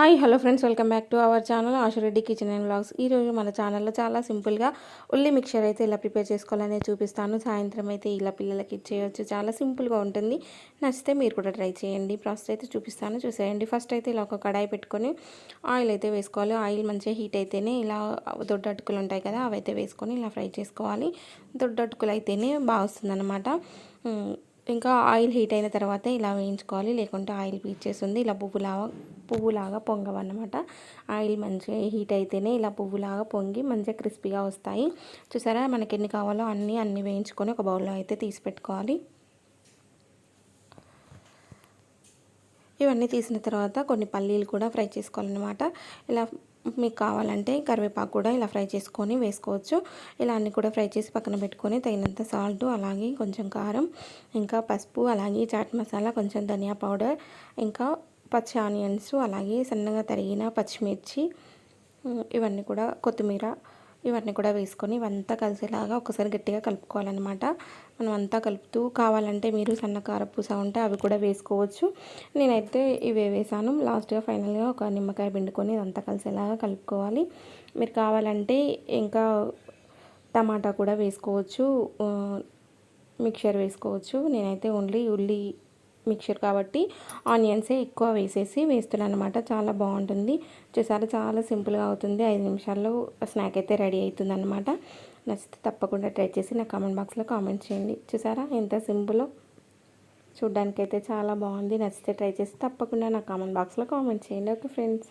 Hi hello friends welcome back to our channel Ashu Reddy kitchen and blogs ఈరోజు మన ఛానల్లో చాలా సింపుల్గా ఉల్లి మిక్చర్ అయితే ఇలా ప్రిపేర్ చేసుకోవాలని చూపిస్తాను. సాయంత్రం అయితే ఇలా పిల్లలకి ఇచ్చేయచ్చు. చాలా సింపుల్గా ఉంటుంది. నచ్చితే మీరు కూడా ట్రై చేయండి. ప్రాసెస్ అయితే చూపిస్తాను. చూసేయండి. ఫస్ట్ అయితే ఇలా ఒక కడాయి పెట్టుకొని ఆయిల్ అయితే వేసుకోవాలి. ఆయిల్ మంచిగా హీట్ అయితేనే ఇలా దొడ్డట్టుకులు ఉంటాయి కదా అవి అయితే వేసుకొని ఇలా ఫ్రై చేసుకోవాలి. దొడ్డట్టుకులు అయితేనే బాగా వస్తుందన్నమాట. ఇంకా ఆయిల్ హీట్ అయిన తర్వాత ఇలా వేయించుకోవాలి. లేకుంటే ఆయిల్ పీచేస్తుంది ఇలా పువ్వులాగా పువ్వులాగా పొంగవన్నమాట. ఆయిల్ మంచిగా హీట్ అయితేనే ఇలా పువ్వులాగా పొంగి మంచిగా క్రిస్పీగా వస్తాయి. చూసారా? మనకి ఎన్ని కావాలో అన్నీ అన్నీ వేయించుకొని ఒక బౌల్లో అయితే తీసి పెట్టుకోవాలి. ఇవన్నీ తీసిన తర్వాత కొన్ని పల్లీలు కూడా ఫ్రై చేసుకోవాలన్నమాట. ఇలా మీకు కావాలంటే కరివేపాకు కూడా ఇలా ఫ్రై చేసుకొని వేసుకోవచ్చు. ఇలా అన్నీ కూడా ఫ్రై చేసి పక్కన పెట్టుకొని తగినంత సాల్ట్ అలాగే కొంచెం కారం ఇంకా పసుపు అలాగే చాట్ మసాలా కొంచెం ధనియా పౌడర్ ఇంకా పచ్చి ఆనియన్స్ అలాగే సన్నగా తరిగిన పచ్చిమిర్చి ఇవన్నీ కూడా కొత్తిమీర ఇవన్నీ కూడా వేసుకొని ఇవంతా కలిసేలాగా ఒకసారి గట్టిగా కలుపుకోవాలన్నమాట. మనం అంతా కలుపుతూ కావాలంటే మీరు సన్న కారపూస ఉంటే అవి కూడా వేసుకోవచ్చు. నేనైతే ఇవే వేసాను. లాస్ట్గా ఫైనల్గా ఒక నిమ్మకాయ పిండుకొని ఇదంతా కలిసేలాగా కలుపుకోవాలి. మీరు కావాలంటే ఇంకా టమాటా కూడా వేసుకోవచ్చు. మిక్చర్ వేసుకోవచ్చు. నేనైతే ఓన్లీ ఉల్లి మిక్చర్ కాబట్టి ఆనియన్సే ఎక్కువ వేసేసి వేస్తున్నాను అనమాట చాలా బాగుంటుంది. చూసారా? చాలా సింపుల్గా అవుతుంది. ఐదు నిమిషాల్లో స్నాక్ అయితే రెడీ అవుతుంది అనమాట నచ్చితే తప్పకుండా ట్రై చేసి నా కామెంట్ బాక్స్లో కామెంట్ చేయండి. చూసారా? ఎంత సింపుల్. చూడ్డానికైతే చాలా బాగుంది. నచ్చితే ట్రై చేసి తప్పకుండా నా కామెంట్ బాక్స్లో కామెంట్ చేయండి. Okay friends.